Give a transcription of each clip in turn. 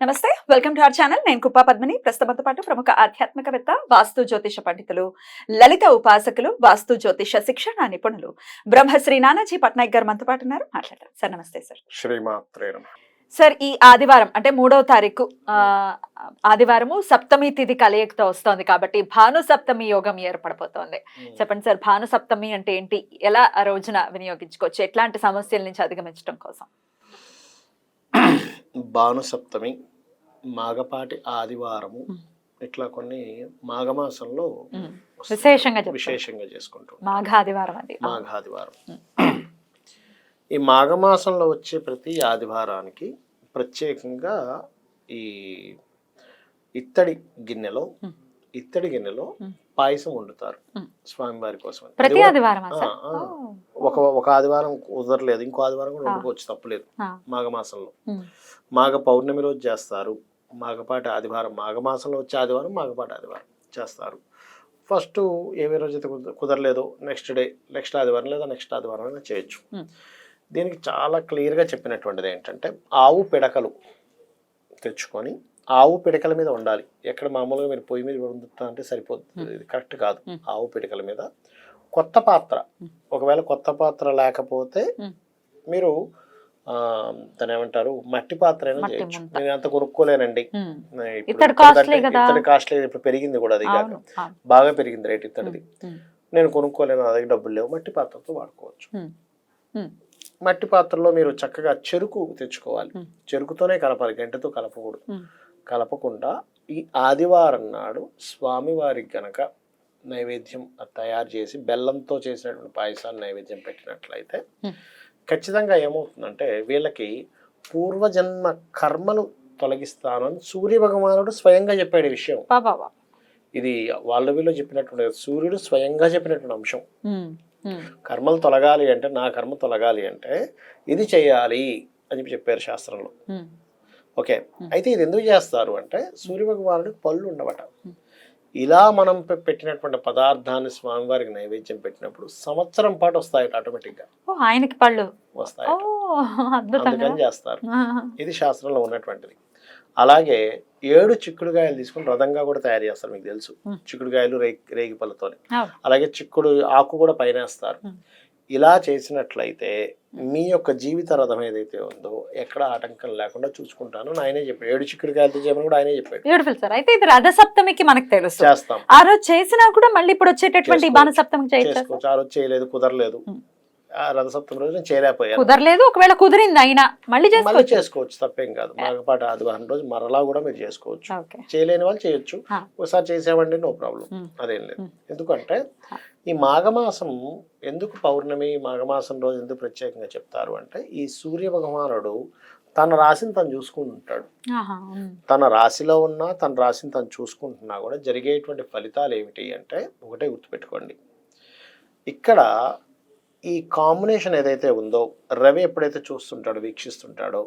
నమస్తే welcome to our channel. నేను కుప్పా పద్మిని. ప్రస్తుతంతో పాటు ప్రముఖ ఆధ్యాత్మికవేత్త వాస్తు జ్యోతిష పండితులు లలిత ఉపాసకులు వాస్తు జ్యోతిష శిక్షణ నిపుణులు బ్రహ్మశ్రీ నానాజీ పట్నాయక్ గారు మనతో పాటు ఉన్నారు. మాట్లాడారు సార్ నమస్తే సార్. శ్రీమాత్రే సార్ ఈ ఆదివారం అంటే మూడవ తారీఖు ఆదివారము సప్తమి తిథి కలయికతో వస్తోంది కాబట్టి భాను సప్తమి యోగం ఏర్పడబోతోంది. చెప్పండి సార్ భాను సప్తమి అంటే ఏంటి? ఎలా ఆ రోజున వినియోగించుకోవచ్చు? ఎట్లాంటి సమస్యల నుంచి అధిగమించడం కోసం? భానుసప్తమి మాగపాటి ఆదివారము. ఇట్లా కొన్ని మాఘమాసంలో. విశేషంగా. విశేషంగా చేసుకుంటాం మాఘ ఆదివారం అది మాఘాదివారం. ఈ మాఘమాసంలో వచ్చే ప్రతి ఆదివారానికి ప్రత్యేకంగా ఈ ఇత్తడి గిన్నెలో. ఇత్తడి గిన్నెలో. పాయసం వండుతారు. స్వామివారి కోసం ప్రతి ఆదివారం ఒక ఒక ఆదివారం కుదరలేదు. ఇంకో ఆదివారం కూడా. వండుకోవచ్చు తప్పలేదు. మాఘమాసంలో. మాఘ పౌర్ణమి రోజు చేస్తారు. మాఘపాటి ఆదివారం మాఘమాసంలో వచ్చే ఆదివారం మాఘపాటి ఆదివారం చేస్తారు. ఫస్ట్ ఏవే రోజు అయితే కుద- కుదరలేదో నెక్స్ట్ డే నెక్స్ట్ ఆదివారం లేదా నెక్స్ట్ ఆదివారం అయినా చేయొచ్చు. దీనికి చాలా క్లియర్గా చెప్పినటువంటిది ఏంటంటే ఆవు పిడకలు తెచ్చుకొని ఆవు పిడకల మీద ఉండాలి ఎక్కడ మామూలుగా మీరు పొయ్యి మీద వండుతా అంటే సరిపోతుంది. ఇది కరెక్ట్ కాదు. ఆవు పిడకల మీద కొత్త పాత్ర. ఒకవేళ కొత్త పాత్ర లేకపోతే. మీరు ఆ, దాన్ని ఏమంటారు? మట్టి పాత్ర అయినా చేయొచ్చు. నేను అంత కొనుక్కోలేనండి. కాస్ట్లీ ఇప్పుడు పెరిగింది కూడా అది కాక. బాగా పెరిగింది రేట్ ఇత్తడిది. ఉమ్, నేను కొనుక్కోలేను నా దగ్గర డబ్బులు లేవు మట్టి పాత్రతో వాడుకోవచ్చు. మట్టి పాత్రలో మీరు చక్కగా చెరుకు తెచ్చుకోవాలి. చెరుకుతోనే కలపాలి గంటతో కలపకూడదు. కలపకుండా ఈ ఆదివారం నాడు స్వామివారికి గనక నైవేద్యం తయారు చేసి బెల్లంతో చేసినటువంటి పాయసాన్ని నైవేద్యం పెట్టినట్లయితే. ఖచ్చితంగా ఏమవుతుందంటే వీళ్ళకి పూర్వజన్మ కర్మలు తొలగిస్తాను అని సూర్య భగవానుడు స్వయంగా చెప్పాడు ఈ విషయం. ఇది ఇది వాళ్ళ వీళ్ళు చెప్పినటువంటి సూర్యుడు స్వయంగా చెప్పినటువంటి అంశం కర్మలు తొలగాలి అంటే నా కర్మ తొలగాలి అంటే ఇది చేయాలి అని చెప్పి చెప్పారు శాస్త్రంలో ఓకే. అయితే ఇది ఎందుకు చేస్తారు అంటే సూర్య భగవానుడికి పళ్ళు ఉండవట. ఇలా మనం పెట్టినటువంటి పదార్థాన్ని స్వామివారికి నైవేద్యం పెట్టినప్పుడు సంవత్సరం పాటు వస్తాయి ఆటోమేటిక్గా. ఆయనకి పళ్ళు. వస్తాయి అందుకని చేస్తారు. ఇది శాస్త్రంలో ఉన్నటువంటిది. అలాగే ఏడు చిక్కుడుగాయలు తీసుకుని రథంగా కూడా తయారు చేస్తారు మీకు తెలుసు. చిక్కుడుగాయలు రేగి రేగి పళ్ళతో అవును. అలాగే చిక్కుడు ఆకు కూడా పైన వేస్తారు. ఇలా చేసినట్లయితే మీ యొక్క జీవిత రథం ఏదైతే ఉందో ఎక్కడ ఆటంకం లేకుండా చూసుకుంటాను. ఆయనే చెప్పాడు. ఏడు చిక్కుడుకాయలతో చేయమని కూడా ఆయనే చెప్పాడు. బ్యూటిఫుల్ సార్ అయితే ఇది రథ సప్తమికి మనకు తెలుసు. చేస్తాం. ఆ రోజు చేసినా కూడా మళ్ళీ ఇప్పుడు వచ్చేటటువంటి. బాణ సప్తమికి చేసుకోవచ్చు. ఆ రోజు చేయలేదు కుదరలేదు. ఆ రథసప్తమి రోజు నేను చేయలేకపోయాను కుదరలేదు ఒకవేళ కుదిరింది అయినా మళ్ళీ మళ్ళీ చేసుకోవచ్చు. చేసుకోవచ్చు తప్పేం కాదు. మాగపాటి ఆదివారం రోజు మరలా కూడా మీరు చేసుకోవచ్చు. ఓకే చేయలేని వాళ్ళు చేయొచ్చు. ఆ. ఒకసారి చేసామండి నో ప్రాబ్లం ఉమ్. అదేం లేదు ఉమ్. ఎందుకంటే. ఈ మాఘమాసం ఎందుకు పౌర్ణమి మాఘమాసం రోజు ఎందుకు ప్రత్యేకంగా చెప్తారు అంటే ఈ సూర్య భగవానుడు తన రాశిని తను చూసుకుంటుంటాడు. ఆహా, ఉమ్, తన రాశిలో ఉన్నా తన రాశిని తను చూసుకుంటున్నా కూడా జరిగేటువంటి ఫలితాలు ఏమిటి అంటే ఒకటే గుర్తుపెట్టుకోండి. ఇక్కడ ఈ కాంబినేషన్ ఏదైతే ఉందో రవి ఎప్పుడైతే చూస్తుంటాడో వీక్షిస్తుంటాడో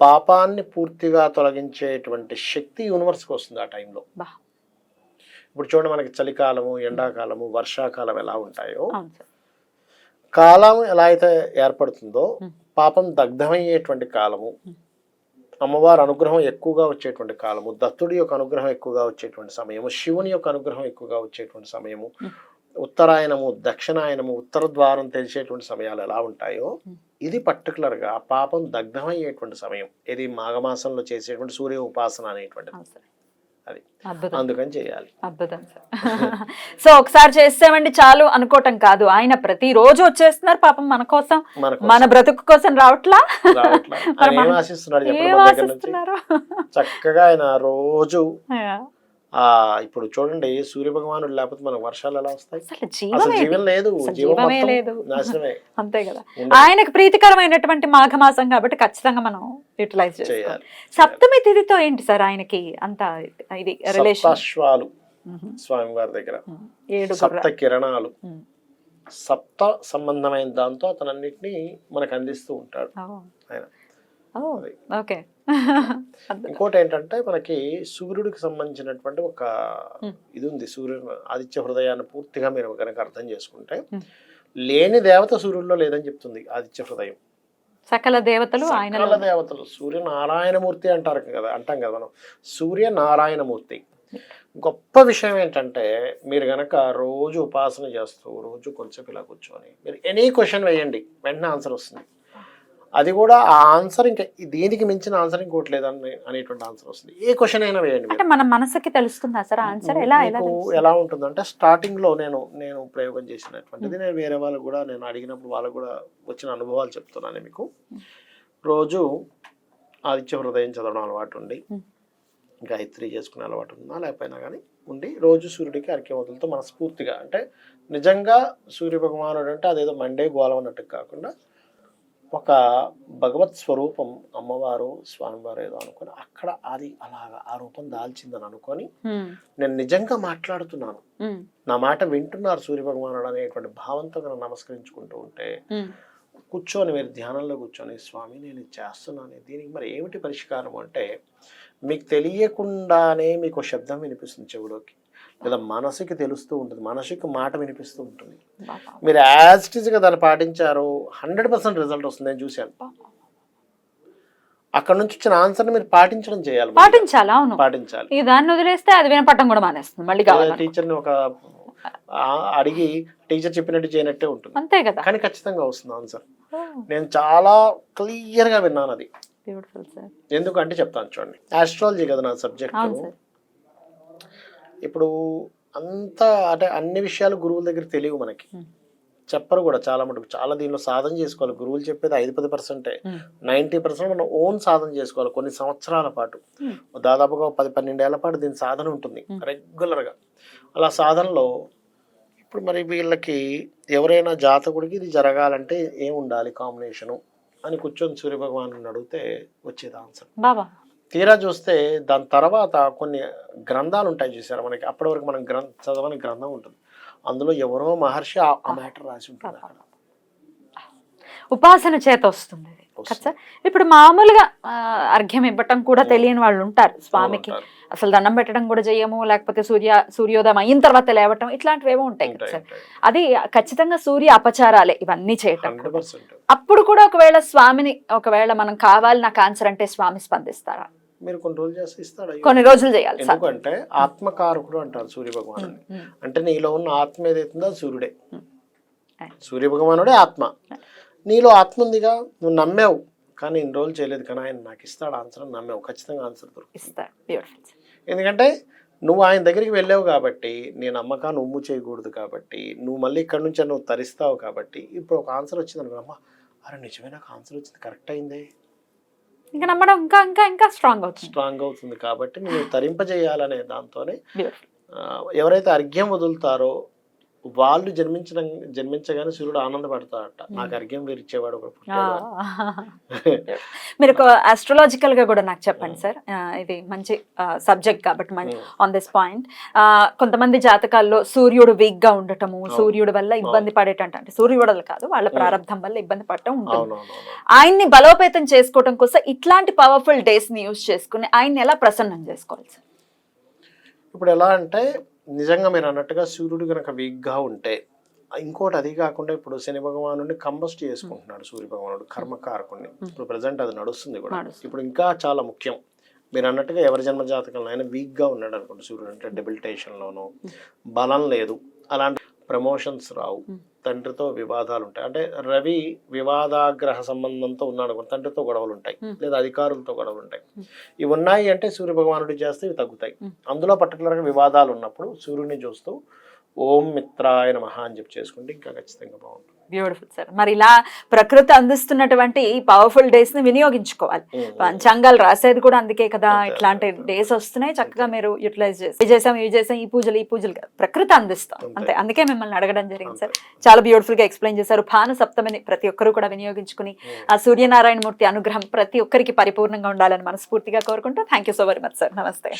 పాపాన్ని పూర్తిగా తొలగించేటువంటి శక్తి యూనివర్స్కి వస్తుంది ఆ టైంలో. ఇప్పుడు చూడండి మనకి చలికాలము ఎండాకాలము వర్షాకాలం ఎలా ఉంటాయో కాలం ఎలా అయితే ఏర్పడుతుందో. పాపం దగ్ధమయ్యేటువంటి కాలము. అమ్మవారి అనుగ్రహం ఎక్కువగా వచ్చేటువంటి కాలము దత్తుడి యొక్క అనుగ్రహం ఎక్కువగా వచ్చేటువంటి సమయము శివుని యొక్క అనుగ్రహం ఎక్కువగా వచ్చేటువంటి సమయము. ఉత్తరాయణము దక్షిణాయనము ఉత్తర ద్వారం తెలిసేటువంటి సమయాలు ఎలా ఉంటాయో. ఇది పర్టికులర్గా పాపం దగ్ధమయ్యేటువంటి సమయం. ఇది మాఘమాసంలో చేసేటువంటి సూర్య ఉపాసన అనేటువంటిది. అది. అద్భుతం. అందుకని చేయాలి. అద్భుతం సార్. సో ఒకసారి చేసామండి చాలు అనుకోవటం కాదు. ఆయన ప్రతి రోజు వచ్చేస్తున్నారు పాపం మన కోసం మన బ్రతుకు కోసం రావట్లా? ఆశిస్తున్నారు? చక్కగా ఆయన రోజు ఇప్పుడు చూడండి సూర్య భగవానుడు లేకపోతే మనకు వర్షాలు ఎలా వస్తాయి? అసలు జీవం లేదు. జీవమే లేదు. నాశనమే. అంతే కదా. ఆయనకు ప్రీతికరమైనటువంటి మాఘమాసం కాబట్టి ఖచ్చితంగా మనం యూటిలైజ్ చేయాలి. సప్తమి తిథితో ఏంటి సార్ ఆయనకి అంత ఇది రిలేషన్ స్వామి వారి దగ్గర. ఏడు సప్త కిరణాలు. సప్త సంబంధమైన దాంతో అతను అన్నిటినీ మనకు అందిస్తూ ఉంటాడు. ఆయన. ఓకే. ఇంకోటి ఏంటంటే మనకి సూర్యుడికి సంబంధించినటువంటి ఒక. ఇది ఉంది సూర్యుడు ఆదిత్య హృదయాన్ని పూర్తిగా మీరు కనుక అర్థం చేసుకుంటే. లేని దేవత సూర్యుడిలో లేదని చెప్తుంది ఆదిత్య హృదయం. సకల దేవతలు సకల దేవతలు. సూర్య నారాయణమూర్తి అంటారు కదా అంటాం కదా మనం. సూర్య నారాయణమూర్తి గొప్ప విషయం ఏంటంటే మీరు గనక రోజు ఉపాసన చేస్తూ రోజు కొంచెం ఇలా కూర్చొని మీరు ఎనీ క్వశ్చన్ వేయండి వెంటనే ఆన్సర్ వస్తుంది. అది కూడా ఆ ఆన్సర్ ఇంకా దీనికి మించిన ఆన్సర్ ఇంకోటి లేదని అనేటువంటి ఆన్సర్ వస్తుంది. ఏ క్వశ్చన్ అయినా వేయండి. అంటే మన మనసుకి తెలుస్తుందా సార్ ఆన్సర్ ఎలా ఎలా ఉంటుందంటే స్టార్టింగ్లో నేను నేను ప్రయోగం చేసినటువంటిది నేను వేరే వాళ్ళకు కూడా నేను అడిగినప్పుడు వాళ్ళకు కూడా వచ్చిన అనుభవాలు చెప్తున్నాను మీకు. రోజు ఆదిత్య హృదయం చదవడం అలవాటు ఉండి. గాయత్రి చేసుకునే అలవాటు ఉన్నా లేకపోయినా కానీ ఉండి రోజు సూర్యుడికి అర్ఘ్యం వదులుతూ మనస్ఫూర్తిగా అంటే నిజంగా సూర్య భగవానుడు అంటే అదేదో మండే గోళం అన్నట్టు కాకుండా ఒక భగవత్ స్వరూపం అమ్మవారు స్వామివారు ఏదో అనుకొని అక్కడ అది అలాగా ఆ రూపం దాల్చిందని అనుకొని నేను నిజంగా మాట్లాడుతున్నాను. నా మాట వింటున్నారు సూర్య భగవానుడు అనేటువంటి భావంతో కనుక నమస్కరించుకుంటూ ఉంటే. కూర్చొని మీరు ధ్యానంలో కూర్చొని స్వామి నేను చేస్తున్నాను దీనికి మరి ఏమిటి పరిష్కారం? అంటే మీకు తెలియకుండానే మీకు శబ్దం వినిపిస్తుంది చెవులోకి. లేదా మనసుకి తెలుస్తూ ఉంటుంది. మనసుకి మాట వినిపిస్తూ ఉంటుంది. మీరు యాజ్ ఇట్గా దాన్ని పాటించారు హండ్రెడ్ పర్సెంట్ రిజల్ట్ వస్తుంది. నేను చూశాను. అక్కడ నుంచి వచ్చిన ఆన్సర్ని మీరు పాటించడం చేయాలి. పాటించాలా అవును. పాటించాలి. ఈ దాన్ని వదిలేస్తే అది వినపడటం కూడా మానేస్తుంది మళ్ళీ టీచర్ని ఒక అడిగి టీచర్ చెప్పినట్టు చేయనట్టే ఉంటుంది. అంతే కదా. కానీ ఖచ్చితంగా వస్తుంది ఆన్సర్ నేను చాలా క్లియర్గా విన్నాను అది. ఎందుకంటే చెప్తాను చూడండి. ఆస్ట్రాలజీ కదా నా సబ్జెక్ట్ ఇప్పుడు అంతా అంటే అన్ని విషయాలు గురువుల దగ్గర తెలియవు మనకి. చెప్పరు కూడా చాలా మటుకు చాలా దీనిలో సాధన చేసుకోవాలి గురువులు చెప్పేది ఐదు పది పర్సెంటే. నైంటీ పర్సెంట్ మనం ఓన్ సాధన చేసుకోవాలి కొన్ని సంవత్సరాల పాటు. దాదాపుగా పది పన్నెండేళ్ళ పాటు దీని సాధన ఉంటుంది. రెగ్యులర్గా అలా సాధనలో ఇప్పుడు మరి వీళ్ళకి ఎవరైనా జాతకుడికి ఇది జరగాలంటే ఏం ఉండాలి కాంబినేషను అని కూర్చొని సూర్యభగవాను అడిగితే వచ్చేది ఆన్సర్ బాబా తీరా చూస్తే దాని తర్వాత కొన్ని గ్రంథాలు ఉంటాయి చూసారా? మనకి అప్పటి వరకు మనం గ్రంథ చదవని గ్రంథం ఉంటుంది. అందులో ఎవరో మహర్షి ఆ- మ్యాటర్ రాసి ఉంటుంది అక్కడ. ఉపాసన చేత వస్తుంది ఇప్పుడు మామూలుగా అర్ఘ్యం ఇవ్వటం కూడా తెలియని వాళ్ళు ఉంటారు స్వామికి. అసలు దండం పెట్టడం కూడా చేయము లేకపోతే సూర్య సూర్యోదయం అయిన తర్వాత లేవటం ఇట్లాంటివి ఏవో ఉంటాయి కదా సార్. అది ఖచ్చితంగా సూర్య అపచారాలే ఇవన్నీ చేయటం అప్పుడు కూడా ఒకవేళ స్వామిని ఒకవేళ మనం కావాలి నాకు ఆన్సర్ అంటే స్వామి స్పందిస్తారా? మీరు కొన్ని రోజులు చేస్తే ఇస్తాడు. కొన్ని రోజులు చేయాలి ఎందుకంటే ఆత్మకారకుడు అంటారు సూర్య భగవాను అంటే నీలో ఉన్న ఆత్మ ఏదైతుందో సూర్యుడే. సూర్య భగవానుడే ఆత్మ. నీలో ఆత్మ ఉందిగా నువ్వు నమ్మావు. కానీ ఇన్ని రోజులు చేయలేదు. కానీ ఆయన నాకు ఇస్తాడు ఆన్సర్ అని నమ్మావు. ఖచ్చితంగా ఆన్సర్ దొరుకుతుంది. ఎందుకంటే నువ్వు ఆయన దగ్గరికి వెళ్ళావు కాబట్టి నేను నమ్మకాన్ని ఉమ్ము చేయకూడదు కాబట్టి నువ్వు మళ్ళీ ఇక్కడ నుంచి నువ్వు తరిస్తావు కాబట్టి ఇప్పుడు ఒక ఆన్సర్ వచ్చింది అనుకో అమ్మా అరే నిజమే నాకు ఆన్సర్ వచ్చింది. కరెక్ట్ అయిందే. ఇంకా నమ్మడం ఇంకా ఇంకా ఇంకా స్ట్రాంగ్ అవుతుంది. స్ట్రాంగ్ అవుతుంది కాబట్టి నువ్వు తరింపజేయాలనే దాంతోనే ఎవరైతే అర్ఘ్యం వదులుతారో వాళ్ళు జన్మించిన జన్మించగానే సూర్యుడు ఆనందపడతాడట. నాకు అర్ఘ్యం వీరు ఇచ్చేవాడు. మీరు ఆస్ట్రాలజికల్గా కూడా నాకు చెప్పండి సార్. ఇది మంచి సబ్జెక్ట్ కాబట్టి మంచి Hmm. ఆన్ దిస్ పాయింట్ కొంతమంది జాతకాల్లో సూర్యుడు వీక్గా ఉండటము సూర్యుడు వల్ల ఇబ్బంది పడేటంట అంటే సూర్యుడు కాదు వాళ్ళ ప్రారంభం వల్ల ఇబ్బంది పడటం ఉంటుంది. ఆయన్ని బలోపేతం చేసుకోవడం కోసం ఇట్లాంటి పవర్ఫుల్ డేస్ని యూజ్ చేసుకుని ఆయన్ని ఎలా ప్రసన్నం చేసుకోవాలి సార్? ఇప్పుడు ఎలా అంటే నిజంగా మీరు అన్నట్టుగా సూర్యుడు కనుక వీక్గా ఉంటే ఇంకోటి అది కాకుండా ఇప్పుడు శని భగవానుడిని కంబస్ట్ చేసుకుంటున్నాడు సూర్య భగవానుడు కర్మకారకుడిని ఇప్పుడు ప్రజెంట్ అది నడుస్తుంది కూడా. ఇప్పుడు ఇంకా చాలా ముఖ్యం. మీరు అన్నట్టుగా ఎవరి జన్మ జాతకంలో అయినా వీక్గా ఉన్నాడు అనుకోండి సూర్యుడు అంటే డెబిలిటేషన్లోనూ బలం లేదు. అలాంటి ప్రమోషన్స్ రావు. తండ్రితో వివాదాలు ఉంటాయి అంటే రవి వివాదాగ్రహ సంబంధంతో ఉన్నాడు తండ్రితో గొడవలు ఉంటాయి. లేదా అధికారులతో గొడవలు ఉంటాయి. ఇవి ఉన్నాయి అంటే సూర్య భగవానుడు చేస్తే ఇవి తగ్గుతాయి. అందులో పర్టికులర్గా వివాదాలు ఉన్నప్పుడు సూర్యుడిని చూస్తూ ఓం మిత్రాయ నమః అని చెప్పి చేసుకుంటే ఇంకా ఖచ్చితంగా బాగుంటుంది. బ్యూటిఫుల్ సార్ మరి ఇలా ప్రకృతి అందిస్తున్నటువంటి ఈ పవర్ఫుల్ డేస్ని వినియోగించుకోవాలి. పంచాంగాలు రాసేది కూడా అందుకే కదా ఇట్లాంటి. డేస్ వస్తున్నాయి. చక్కగా మీరు యూటిలైజ్ చేసి చేసాం ఇవి చేసాం ఈ పూజలు ఈ పూజలు. ప్రకృతి అందిస్తాం. అంతే. అందుకే మిమ్మల్ని అడగడం జరిగింది సార్. చాలా బ్యూటిఫుల్గా ఎక్స్ప్లెయిన్ చేశారు. భాను సప్తమిని ప్రతి ఒక్కరు కూడా వినియోగించుకుని ఆ సూర్యనారాయణ మూర్తి అనుగ్రహం ప్రతి ఒక్కరికి పరిపూర్ణంగా ఉండాలని మనస్ఫూర్తిగా కోరుకుంటూ thank you so very much sir నమస్తే.